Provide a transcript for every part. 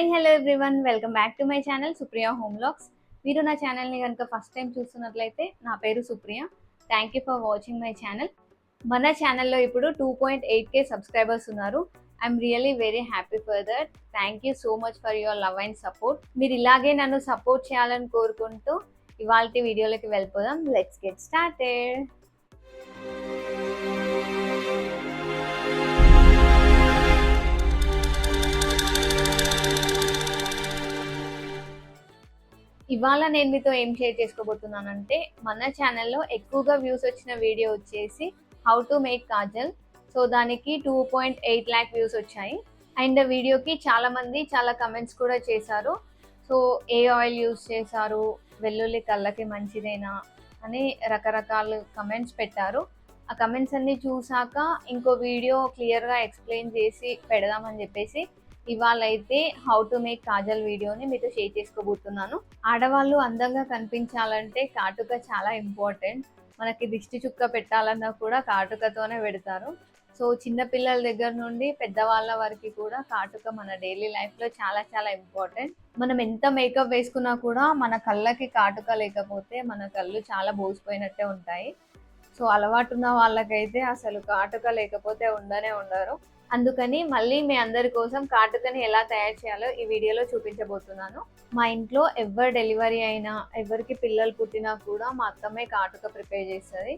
Hi hello everyone. Welcome back to my channel Supriya home lux. మీరు నా ఛానల్ని కనుక ఫస్ట్ టైం చూస్తున్నట్లయితే నా పేరు Supriya. Thank you for watching my channel మన ఛానల్లో ఇప్పుడు two point eight K subscribers ఉన్నారు. I'm really very happy for that thank you so much for your love and support మీరు ఇలాగే నన్ను సపోర్ట్ చేయాలని కోరుకుంటూ ఇవాళ వీడియోలోకి వెళ్ళిపోదాం. లెట్స్ గెట్ స్టార్టెడ్ ఇవాళ నేను మీతో ఏం షేర్ చేసుకోబోతున్నానంటే మన ఛానల్లో ఎక్కువగా వ్యూస్ వచ్చిన వీడియో వచ్చేసి how to make kajal so దానికి two point eight lakh views వచ్చాయి. అండ్ వీడియోకి చాలామంది చాలా కమెంట్స్ కూడా చేశారు. సో ఏ ఆయిల్ యూస్ చేశారు? వెల్లుల్లి కళ్ళకి మంచిదేనా? అని రకరకాల కమెంట్స్ పెట్టారు. ఆ కమెంట్స్ అన్ని చూసాక ఇంకో వీడియో క్లియర్గా ఎక్స్ప్లెయిన్ చేసి పెడదామని చెప్పేసి ఇవాళ అయితే హౌ టు మేక్ కాజల్ వీడియోని మీతో షేర్ చేసుకోబోతున్నాను. ఆడవాళ్ళు అందంగా కనిపించాలంటే కాటుక చాలా ఇంపార్టెంట్ మనకి దిష్టి చుక్క పెట్టాలన్నా కూడా కాటుకతోనే పెడతారు. సో చిన్న పిల్లల దగ్గర నుండి పెద్దవాళ్ళ వరకు కూడా కాటుక మన డైలీ లైఫ్లో చాలా చాలా ఇంపార్టెంట్ మనం ఎంత మేకప్ వేసుకున్నా కూడా మన కళ్ళకి కాటుక లేకపోతే మన కళ్ళు చాలా బోసిపోయినట్టే ఉంటాయి. సో అలవాటున్న వాళ్ళకైతే అసలు కాటుక లేకపోతే ఉండనే ఉండరు. అందుకని మళ్ళీ మీ అందరి కోసం కాటుకని ఎలా తయారు చేయాలో ఈ వీడియోలో చూపించబోతున్నాను. మా ఇంట్లో ఎవరు డెలివరీ అయినా ఎవరికి పిల్లలు పుట్టినా కూడా మా అత్తమ్మే కాటుక ప్రిపేర్ చేస్తుంది.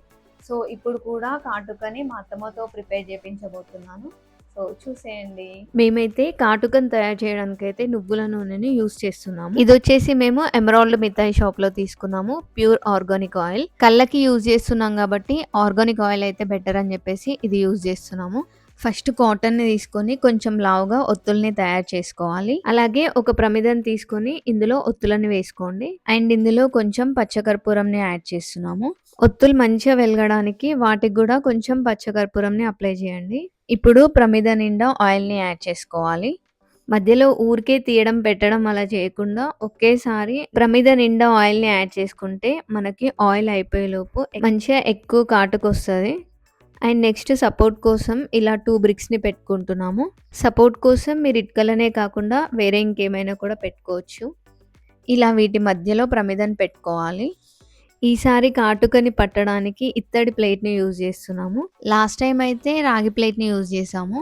సో ఇప్పుడు కూడా కాటుకని మా అత్తమ్మతో ప్రిపేర్ చేయించబోతున్నాను సో చూసేయండి. మేమైతే కాటుకను తయారు చేయడానికి అయితే నువ్వుల నూనెని యూస్ చేస్తున్నాము. ఇది వచ్చేసి మేము ఎమరాల్డ్ మిఠాయి షాప్లో తీసుకున్నాము. Pure organic oil. కళ్ళకి యూజ్ చేస్తున్నాం కాబట్టి ఆర్గానిక్ ఆయిల్ అయితే బెటర్ అని చెప్పేసి ఇది యూజ్ చేస్తున్నాము. ఫస్ట్ కాటన్ని తీసుకొని కొంచెం లావుగా ఒత్తుల్ని తయారు చేసుకోవాలి. అలాగే ఒక ప్రమిదం తీసుకొని ఇందులో ఒత్తులని వేసుకోండి. అండ్ ఇందులో కొంచెం పచ్చకర్పూరంని యాడ్ చేస్తున్నాము. ఒత్తులు మంచిగా వెలగడానికి వాటికి కూడా కొంచెం పచ్చకర్పూరంని అప్లై చేయండి. ఇప్పుడు ప్రమిద నిండా ఆయిల్ని యాడ్ చేసుకోవాలి. మధ్యలో ఊరికే తీయడం పెట్టడం అలా చేయకుండా ఒకేసారి ప్రమిద నిండా ఆయిల్ని యాడ్ చేసుకుంటే మనకి ఆయిల్ అయిపోయేలోపు మంచిగా ఎక్కువ కాటుకొస్తుంది. అండ్ నెక్స్ట్ సపోర్ట్ కోసం ఇలా టూ బ్రిక్స్ని పెట్టుకుంటున్నాము. సపోర్ట్ కోసం మీరు ఇటుకలనే కాకుండా వేరే ఇంకేమైనా కూడా పెట్టుకోవచ్చు. ఇలా వీటి మధ్యలో ప్రమిదను పెట్టుకోవాలి. ఈసారి కాటుకని పట్టడానికి ఇత్తడి ప్లేట్ని యూజ్ చేస్తున్నాము. లాస్ట్ టైం అయితే రాగి ప్లేట్ని యూజ్ చేసాము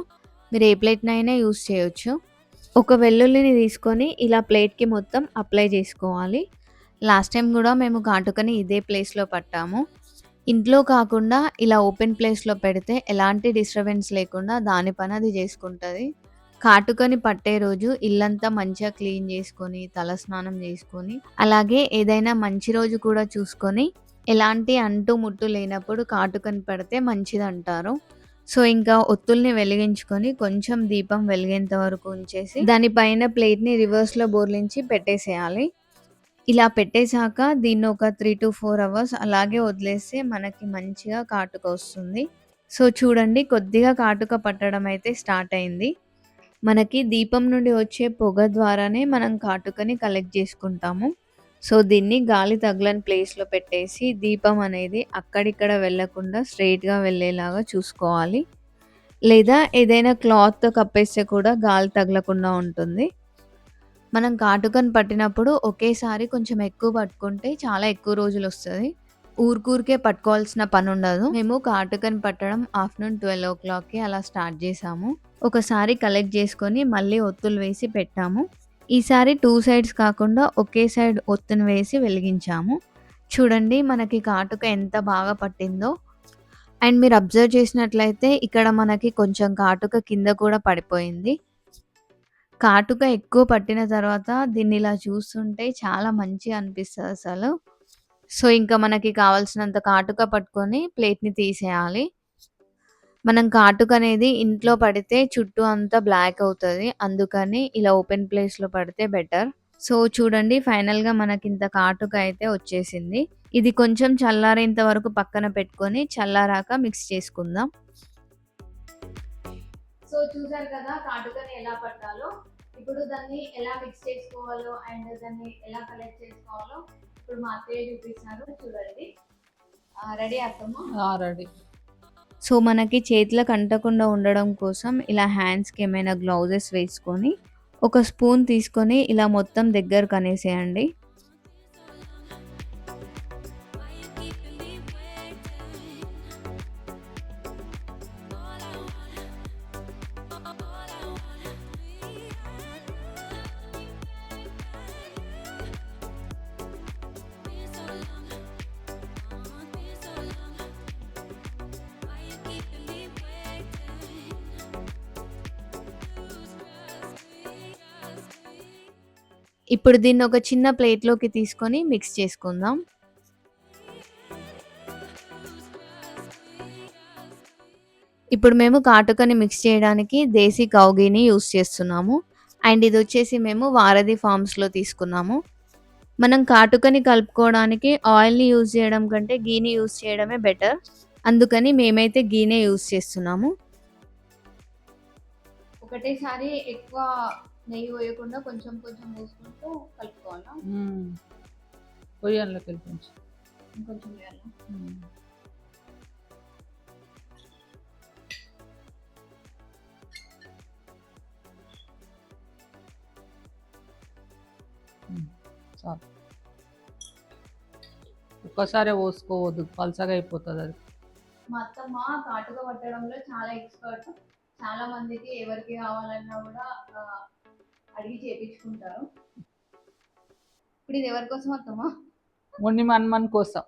మీరు ఏ ప్లేట్నైనా యూజ్ చేయొచ్చు. ఒక వెల్లుల్లిని తీసుకొని ఇలా ప్లేట్కి మొత్తం అప్లై చేసుకోవాలి. లాస్ట్ టైం కూడా మేము కాటుకని ఇదే ప్లేస్లో పట్టాము. ఇంట్లో కాకుండా ఇలా ఓపెన్ ప్లేస్లో పెడితే ఎలాంటి డిస్టర్బెన్స్ లేకుండా దాని పని అది చేసుకుంటుంది. కాటుకొని పట్టే రోజు ఇల్లంతా మంచిగా క్లీన్ చేసుకొని తలస్నానం చేసుకొని అలాగే ఏదైనా మంచి రోజు కూడా చూసుకొని ఎలాంటి అంటు ముట్టు లేనప్పుడు కాటుకని పెడితే మంచిది అంటారు సో ఇంకా ఒత్తుల్ని వెలిగించుకొని కొంచెం దీపం వెలిగేంత వరకు ఉంచేసి దానిపైన ప్లేట్ని రివర్స్లో బోర్లించి పెట్టేసేయాలి. ఇలా పెట్టేశాక దీన్ని ఒక త్రీ టు ఫోర్ అవర్స్ అలాగే వదిలేస్తే మనకి మంచిగా కాటుక వస్తుంది. సో చూడండి కొద్దిగా కాటుక పట్టడం అయితే స్టార్ట్ అయింది. మనకి దీపం నుండి వచ్చే పొగ ద్వారానే మనం కాటుకని కలెక్ట్ చేసుకుంటాము. సో దీన్ని గాలి తగలని ప్లేస్లో పెట్టేసి దీపం అనేది అక్కడిక్కడ వెళ్ళకుండా స్ట్రైట్గా వెళ్ళేలాగా చూసుకోవాలి. లేదా ఏదైనా క్లాత్తో కప్పేస్తే కూడా గాలి తగలకుండా ఉంటుంది. మనం కాటుకని పట్టినప్పుడు ఒకేసారి కొంచెం ఎక్కువ పట్టుకుంటే చాలా ఎక్కువ రోజులు వస్తుంది. ఊరికూరికే పట్టుకోవాల్సిన పని ఉండదు మేము కాటుకని పట్టడం ఆఫ్టర్నూన్ ట్వెల్వ్ ఓ క్లాక్కి అలా స్టార్ట్ చేసాము. ఒకసారి కలెక్ట్ చేసుకొని మళ్ళీ ఒత్తులు వేసి పెట్టాము. ఈసారి టూ సైడ్స్ కాకుండా ఒకే సైడ్ ఒత్తును వేసి వెలిగించాము. చూడండి మనకి కాటుక ఎంత బాగా పట్టిందో. అండ్ మీరు అబ్జర్వ్ చేసినట్లయితే ఇక్కడ మనకి కొంచెం కాటుక కింద కూడా పడిపోయింది. కాటుక ఎక్కువ పట్టిన తర్వాత దీన్ని ఇలా చూస్తుంటే చాలా మంచిగా అనిపిస్తుంది అసలు. సో ఇంకా మనకి కావాల్సినంత కాటుక పట్టుకొని ప్లేట్ని తీసేయాలి. మనం కాటుక అనేది ఇంట్లో పడితే చుట్టూ అంతా బ్లాక్ అవుతుంది. అందుకని ఇలా ఓపెన్ ప్లేస్లో పడితే బెటర్. సో చూడండి ఫైనల్గా మనకి ఇంత కాటుక అయితే వచ్చేసింది. ఇది కొంచెం చల్లారేంత వరకు పక్కన పెట్టుకొని చల్లారాక మిక్స్ చేసుకుందాం. సో చూసారు కదా కాటుకని ఎలా పట్టాలో? ఇప్పుడు దాన్ని ఎలా మిక్స్ చేసుకోవాలో అండ్ దాన్ని ఎలా కలెక్ట్ చేసుకోవాలో ఇప్పుడు మా అత్తయ్య చూపిస్తున్నారు చూడండి. రెడీ అత్తమ్మా? రెడీ సో మనకి చేతులకు అంటకుండా ఉండడం కోసం ఇలా హ్యాండ్స్కి ఏమైనా గ్లౌజెస్ వేసుకొని ఒక స్పూన్ తీసుకొని ఇలా మొత్తం దగ్గరకు అనేసేయండి. ఇప్పుడు దీన్ని ఒక చిన్న ప్లేట్లోకి తీసుకొని మిక్స్ చేసుకుందాం. ఇప్పుడు మేము కాటుకని మిక్స్ చేయడానికి దేశీ కౌగీని యూస్ చేస్తున్నాము. అండ్ ఇది వచ్చేసి మేము వారధి ఫార్మ్స్లో తీసుకున్నాము. మనం కాటుకని కలుపుకోవడానికి ఆయిల్ని యూజ్ చేయడం కంటే గీని యూజ్ చేయడమే బెటర్ అందుకని మేమైతే గీనే యూజ్ చేస్తున్నాము. ఒకటేసారి ఎక్కువ నెయ్యి వేయకుండా కొంచెం కొంచెం వేసుకుంటూ కలుపుకోవాలా? పొయ్యాలకి వెళ్ళి కొంచెం ఇంకొంచెం వేయాలా? చాలు. ఒక్కసారి పోసుకోవద్దు. పలసగా అయిపోతుంది అది. మా అత్తమ్మ కాటుక పట్టడంలో చాలా ఎక్స్పర్ట్. చాలా మందికి ఎవరికి కావాలన్నా కూడా అడిగి చేపించుకుంటారు. ఇప్పుడు ఇది ఎవరి కోసం అత్తమ్మ? ఉన్ని మన్మన్ కోసం.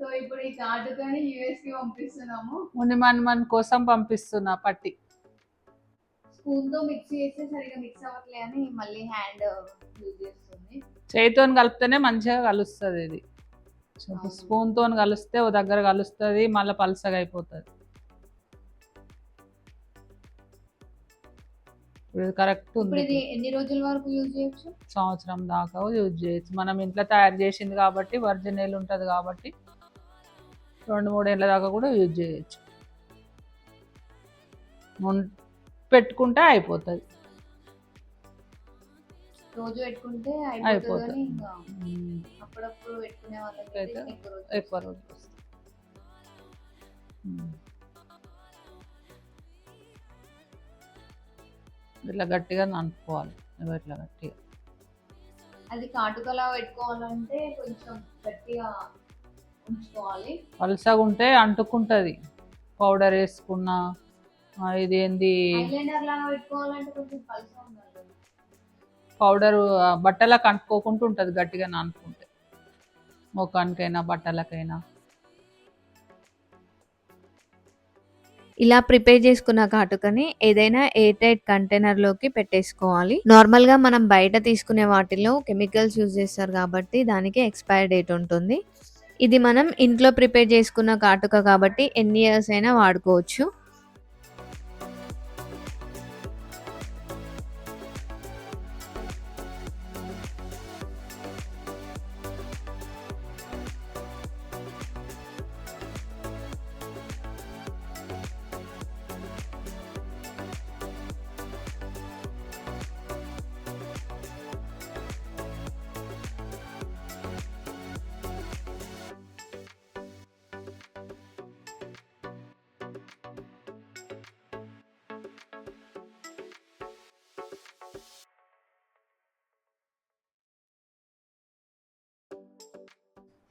సో ఇప్పుడు ఈ కాటుకని యుఎస్కి పంపిస్తున్నాము ఉన్ని మన్మన్ కోసం పంపిస్తున్నా పట్టి. స్పూన్తో మిక్స్ చేస్తే సరిగా మిక్స్ అవ్వట్లే అని మళ్ళీ హ్యాండ్ యూజ్ చేస్తుంది. చేతితో కలిపితేనే మంచిగా కలుస్తుంది ఇది. స్పూన్తో కలిస్తే ఓ దగ్గర కలుస్తుంది మళ్ళీ పలసగా అయిపోతుంది. ఇప్పుడు కరెక్ట్ ఇప్పుడు ఉంది. ఇది ఎన్ని రోజుల వరకు యూజ్ చేయొచ్చు? సంవత్సరం దాకా యూజ్ చేయొచ్చు. మనం ఇంట్లో తయారు చేసింది కాబట్టి ఒరిజినల్ ఉంటుంది కాబట్టి రెండు మూడు ఏళ్ళ దాకా కూడా యూజ్ చేయొచ్చు. పెట్టుకుంటే అయిపోతుంది. రోజు పెట్టుకుంటే అయిపోతుంది. అప్పుడప్పుడు పెట్టుకునే వాళ్ళకి ఎక్కువ రోజులు ఎక్కువ ఇట్లా గట్టిగా ననుకోవాలి ఇట్లా గట్టిగా. అది కాటుకలా పెట్టుకోవాలంటే కొంచెం గట్టిగా ఉంచుకోవాలి. పలసగా ఉంటే అంటుకుంటుంది. పౌడర్ వేసుకున్న ఇది ఏంది పౌడర్ బట్టలకు అంటుకోకుండా ఉంటుంది గట్టిగా నానుకుంటే ముఖానికైనా బట్టలకైనా. ఇలా ప్రిపేర్ చేసుకున్న కాటుకని ఏదైనా ఎయిర్ టైట్ కంటైనర్లోకి పెట్టేసుకోవాలి. నార్మల్గా మనం బయట తీసుకునే వాటిలో కెమికల్స్ యూజ్ చేస్తారు కాబట్టి దానికి ఎక్స్పైర్ డేట్ ఉంటుంది. ఇది మనం ఇంట్లో ప్రిపేర్ చేసుకున్న కాటుక కాబట్టి ఎన్ని ఇయర్స్ అయినా వాడుకోవచ్చు.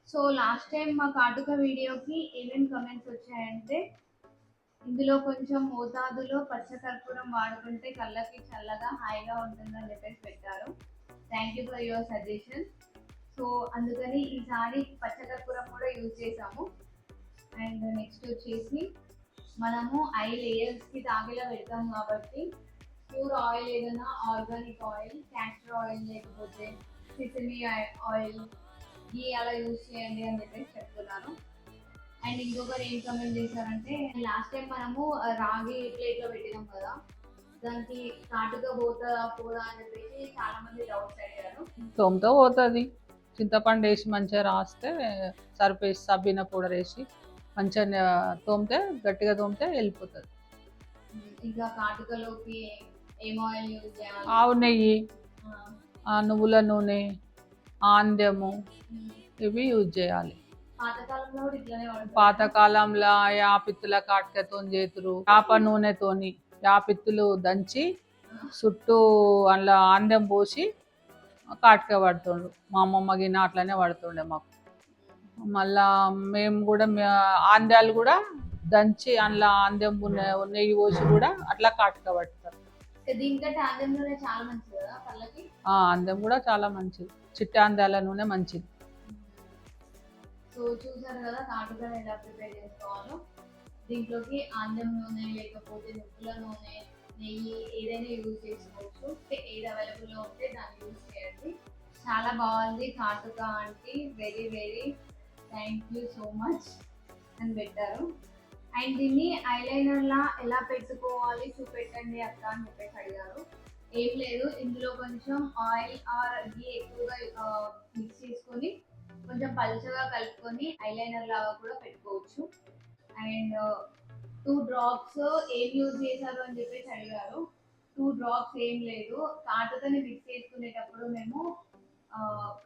సో లాస్ట్ టైం మా కాటుక వీడియోకి ఏమేమి కమెంట్స్ వచ్చాయంటే ఇందులో కొంచెం మోతాదులో పచ్చకర్పూరం వాడుకుంటే కళ్ళకి చల్లగా హాయిగా ఉంటుందని చెప్పేసి పెట్టారు. Thank you for your suggestion so అందుకని ఈసారి పచ్చకర్పూరం కూడా యూజ్ చేసాము అండ్ నెక్స్ట్ వచ్చేసి మనము ఐ లేయర్స్కి తాగేలా పెడతాం కాబట్టి ప్యూర్ ఆయిల్ ఏదైనా ఆర్గానిక్ ఆయిల్ క్యాస్టర్ ఆయిల్ లేకపోతే సిసిమి ఆయిల్ గీ అలా యూజ్ చేయండి అని చెప్పేసి చెప్తున్నాను. అండ్ ఇంకొకరు ఏం కమెంట్ చేశారంటే లాస్ట్ టైం మనము రాగి ప్లేట్లో పెట్టినాం కదా దానికి కాటుగా పోతుందా పోదా అని చెప్పేసి చాలా మంది డౌట్స్ అడిగారు తోమతో పోతుంది. చింతపండు వేసి మంచిగా రాస్తే సరిపేసి సబ్బిన పౌడర్ వేసి మంచిగా తోమితే గట్టిగా తోమితే వెళ్ళిపోతుంది. ఇంకా కాటుకలోకి ఏం ఆయిల్ యూజ్ చేయాలి? ఆవు నెయ్యి నువ్వుల నూనె ఆంద్యము. ఇవి యూజ్ చేయాలి. పాతకాలంలో యాపిత్తుల కాటకతో చేతురు యాప నూనెతోని యాపిత్తులు దంచి చుట్టూ అందులో ఆందెం పోసి కాటుక పడుతుండు మా అమ్మమ్మ గిన్నె అట్లనే పడుతుండే మాకు. మళ్ళా మేము కూడా ఆంద్యాలు కూడా దంచి అందులో ఆందెం ఉన్న- నెయ్యి పోసి కూడా అట్లా కాటుక పడతారు. అందం కూడా చాలా మంచిది. చిట్టాందాల నూనె మంచిది. సో చూసారు కదా కాటుకను ఎలా ప్రిపేర్ చేసుకోవాలో. దీంట్లోకి ఆంజం నూనె లేకపోతే నువ్వుల నూనె నెయ్యి ఏదైనా యూజ్ చేసుకోవచ్చు. ఏది అవైలబుల్లో ఉంటే దాన్ని యూజ్ చేయండి. చాలా బాగుంది. కాటుక aunty very very thank you so much అని పెట్టారు. అండ్ దీన్ని ఐలైనర్ లా ఎలా పెట్టుకోవాలి చూపెట్టండి అక్క అని చెప్పేసి అడిగారు. ఏం లేదు. ఇందులో కొంచెం ఆయిల్ ఆర్ ఘీ ఎక్కువగా మిక్స్ చేసుకొని కొంచెం పలుచగా కలుపుకొని ఐలైనర్ లాగా కూడా పెట్టుకోవచ్చు. అండ్ టూ డ్రాప్స్ ఏం యూజ్ చేశారు అని చెప్పేసి అడిగారు. టూ డ్రాప్స్ ఏం లేదు. కాటుకని మిక్స్ చేసుకునేటప్పుడు మేము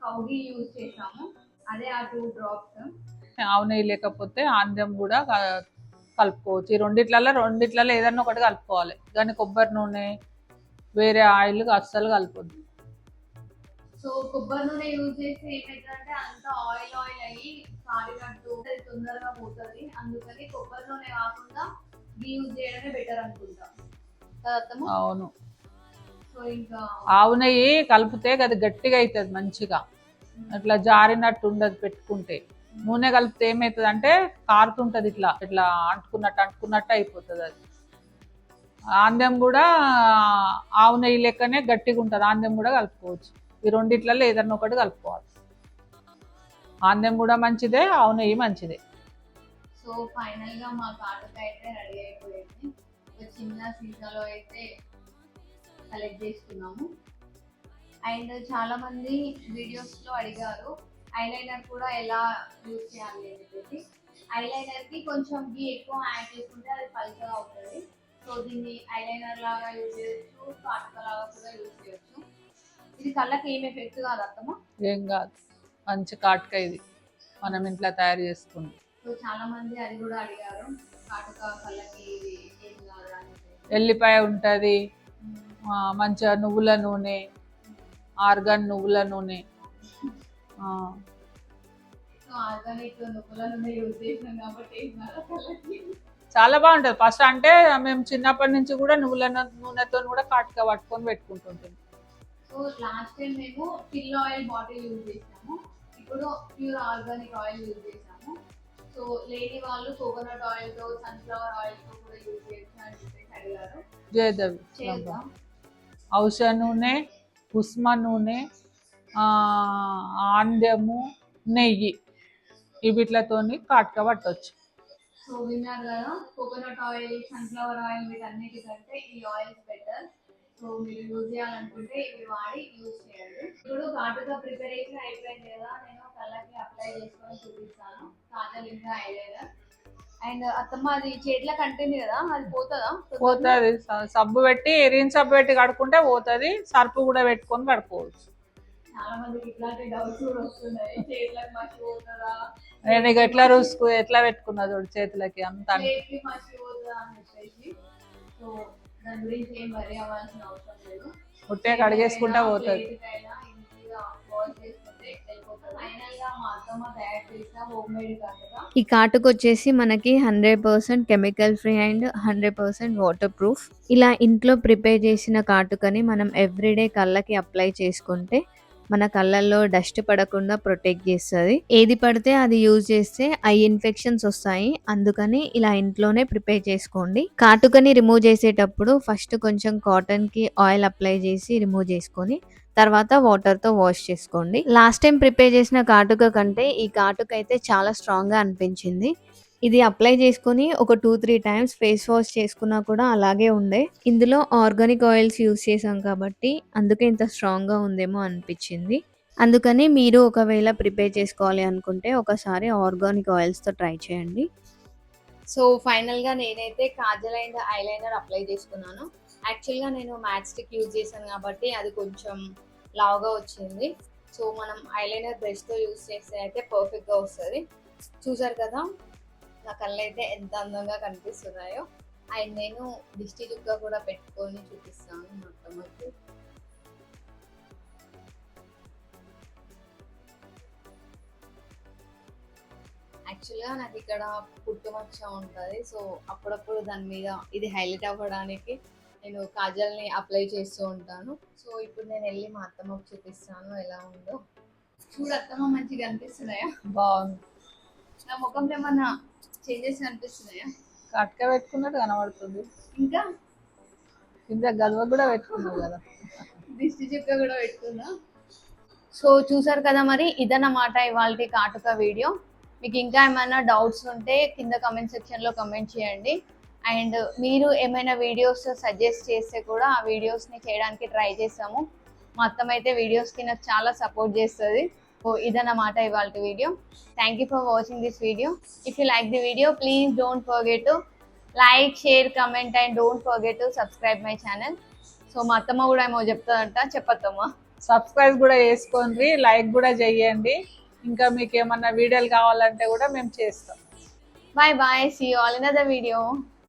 కౌగి యూజ్ చేసాము అదే ఆ టూ డ్రాప్స్ ఆవు నెయ్యి లేకపోతే ఆందెం కూడా క- కలుపుకోవచ్చు. ఈ రెండిట్లలో రెండిట్లలో ఏదన్నా ఒకటి కలుపుకోవాలి. కానీ కొబ్బరి నూనె వేరే ఆయిల్ అస్సలు కలపొద్దు. సో కొబ్బరి నూనె యూజ్ చేస్తే ఏమవుతుందంటే అంత ఆయిల్ ఆయిల్ అయ్యి కారినట్టు తొందరగా పోతుంది. అందుకని కొబ్బరి నూనె కాకుండా యూజ్ చేయడమే బెటర్ అనుకుంటా? అవును. సో ఇంకా ఆవు నెయ్యి కలిపితే అది గట్టిగా అవుతుంది మంచిగా. అట్లా జారినట్టు ఉండదు పెట్టుకుంటే. నూనె కలిపితే ఏమవుతుంది అంటే కారుతుంటది ఇట్లా ఇట్లా అంటుకున్నట్టు అంటుకున్నట్టు అయిపోతుంది అది. ఆందెం కూడా ఆవు నెయ్యి లెక్కనే గట్టిగా ఉంటుంది. ఆందెం కూడా కలుపుకోవచ్చు. ఈ రెండిట్లలో ఏదన్నా ఒకటి కలుపుకోవాలి. ఆందెం కూడా మంచిదే ఆవు నెయ్యి మంచిదే. సో ఫైనల్గా మా కాటుక అయితే రెడీ అయిపోయింది. ఒక చిన్న సీసాలో అయితే కలెక్ట్ చేసుకున్నాము. అండ్ చాలా మంది వీడియోస్లో అడిగారు ఐలైనర్ కూడా ఎలా యూజ్ చేయాలి అని చెప్పేసి. ఐలైనర్కి కొంచెం గీ ఎక్కువ యాడ్ చేసుకుంటే అది పలుచగా అవుతుంది. సో దీన్ని ఐలైనర్ లాగా యూజ్ చేయొచ్చు కాటుక లాగా కూడా యూజ్ చేయొచ్చు. ఇది కళ్ళకి ఏం ఎఫెక్ట్ కాదు అత్తమా ఏం కాదు. మంచి కాటుక ఇది. మనం ఇంట్లో తయారు చేసుకుంటాం సో చాలా మంది అది కూడా అడిగారు కాటుక కళ్ళకి ఇది ఏం కాదు అని. ఎల్లిపాయ ఉంటుంది మంచిగా నువ్వుల నూనె ఆర్గాన్ నువ్వుల నూనె సో ఆర్గానిక్ నువ్వుల నూనె యూజ్ చేసినాం కాబట్టి ఏం కాదు కళ్ళకి. చాలా బాగుంటుంది. ఫస్ట్ అంటే మేము చిన్నప్పటి నుంచి కూడా నువ్వుల నూనెతో కూడా కాటుక పట్టుకొని పెట్టుకుంటుంటాం సో లాస్ట్ టైం మేము ఆయిల్ బాటిల్ యూజ్ చేసాము. ఇప్పుడు ప్యూర్ ఆర్గానిక్ ఆయిల్ యూజ్ చేసాము. సో వాళ్ళు కోకోనట్ ఆయిల్తో సన్ఫ్లవర్ ఆయిల్తో కూడా యూజ్ అడిగారు. జయదేవి ఔషధ నూనె ఉస్మ నూనె ఆ, ఆంద్యము నెయ్యి ఈ వీటితోని కాటుక పట్టవచ్చు సో విన్నారు కదా కోకోనట్ ఆయిల్ సన్ఫ్లవర్ ఆయిల్ వీటన్నిటికంటే ఈ ఆయిల్స్ బెటర్ సో మీరు యూజ్ చేయాలనుకుంటే ఇవి వాడి యూజ్ చేయండి. ఇప్పుడు ఘాటుగా ప్రిపరేషన్ అయిపోయింది కదా నేను కళ్ళకి అప్లై చేసుకొని చూపిస్తాను. కాజల్ ఇంకా ఐలైనర్ అండ్ అత్తమ్మ అది చేతిలో కంటుంది కదా అది పోతుందా? పోతుంది. సబ్బు పెట్టి ఎరిన్ సబ్బు పెట్టి కడుక్కుంటే పోతుంది. సర్పు కూడా పెట్టుకొని కడుక్కోవచ్చు. చాలా మందికి ఇట్లాంటి డౌట్స్ కూడా వస్తున్నాయి. చేతులకు మసి పోతుందా నేను ఇక ఎట్లా రుసుకు ఎట్లా పెట్టుకున్నా చూడు చేతులకి అంత చేతికి మసి పోతుందా అని చెప్పేసి. సో దాని గురించి ఏం వరి అవ్వాల్సిన అవసరం లేదు. ఉట్టే కడిగేసుకుంటా పోతుంది ఈ కాటుకు వచ్చేసి మనకి hundred percent chemical free and hundred percent waterproof ఇలా ఇంట్లో ప్రిపేర్ చేసిన కాటుకని మనం ఎవ్రీడే కళ్ళకి అప్లై చేసుకుంటే మన కళ్ళల్లో డస్ట్ పడకుండా ప్రొటెక్ట్ చేస్తుంది. ఏది పడితే అది యూజ్ చేస్తే ఐ ఇన్ఫెక్షన్స్ వస్తాయి. అందుకని ఇలా ఇంట్లోనే ప్రిపేర్ చేసుకోండి. కాటుకని రిమూవ్ చేసేటప్పుడు ఫస్ట్ కొంచెం కాటన్కి ఆయిల్ అప్లై చేసి రిమూవ్ చేసుకొని తర్వాత వాటర్తో వాష్ చేసుకోండి. లాస్ట్ టైం ప్రిపేర్ చేసిన కాటుక కంటే ఈ కాటుక అయితే చాలా స్ట్రాంగ్గా అనిపించింది. ఇది అప్లై చేసుకొని ఒక two three times face wash చేసుకున్నా కూడా అలాగే ఉండే. ఇందులో ఆర్గానిక్ ఆయిల్స్ యూస్ చేసాం కాబట్టి అందుకే ఇంత స్ట్రాంగ్గా ఉందేమో అనిపించింది. అందుకని మీరు ఒకవేళ ప్రిపేర్ చేసుకోవాలి అనుకుంటే ఒకసారి ఆర్గానిక్ ఆయిల్స్తో ట్రై చేయండి. సో ఫైనల్గా నేనైతే కాజల్ అండ్ ఐలైనర్ అప్లై చేసుకున్నాను. యాక్చువల్గా నేను మ్యాచ్ స్టిక్ యూజ్ చేశాను కాబట్టి అది కొంచెం లావుగా వచ్చింది. సో మనం ఐలైనర్ బ్రష్తో యూజ్ చేస్తే అయితే పర్ఫెక్ట్గా వస్తుంది. చూసారు కదా? నా కళ్ళు అయితే ఎంత అందంగా కనిపిస్తున్నాయో. అండ్ నేను దిష్టి చుక్క కూడా పెట్టుకొని చూపిస్తాను మా అత్తమ్మకి. యాక్చువల్గా నాకు ఇక్కడ పుట్టుమచ్చ ఉంటుంది. సో అప్పుడప్పుడు దాని మీద ఇది హైలైట్ అవ్వడానికి నేను కాజల్ని అప్లై చేస్తూ ఉంటాను. సో ఇప్పుడు నేను వెళ్ళి మా అత్తమ్మకి చూపిస్తాను ఎలా ఉందో. చూడు అత్తమ్మ మంచిగా అనిపిస్తున్నాయా బాగుంది. నా ముఖంలో ఏమన్నా చేంజెస్ అనిపిస్తున్నాయా కట్క పెట్టుకున్నట్టు కనబడుతుంది. ఇంకా? కింద గల్వ కూడా పెట్టుకున్నావు కదా. దిష్టి చుక్క కూడా పెట్టుకున్నా సో చూసారు కదా మరి ఇదన్నమాట ఇవాళ కాటుక వీడియో. మీకు ఇంకా ఏమైనా డౌట్స్ ఉంటే కింద కమెంట్ సెక్షన్లో కమెంట్ చేయండి. అండ్ మీరు ఏమైనా వీడియోస్ సజెస్ట్ చేస్తే కూడా ఆ వీడియోస్ని చేయడానికి ట్రై చేస్తాము మా అత్తమ్మ అయితే వీడియోస్కి నాకు చాలా సపోర్ట్ చేస్తుంది. సో ఇదన్నమాట ఇవాళ video. Thank you for watching this video if you like the video please don't forget to like share comment and don't forget to subscribe my channel so మా అత్తమ్మ కూడా ఏమో చెప్తాదంట చెప్పత్తమ్మ. సబ్స్క్రైబ్ కూడా చేసుకోండి లైక్ కూడా చేయండి ఇంకా మీకు ఏమన్నా వీడియోలు కావాలంటే కూడా మేము చేస్తాం. Bye bye see all in other video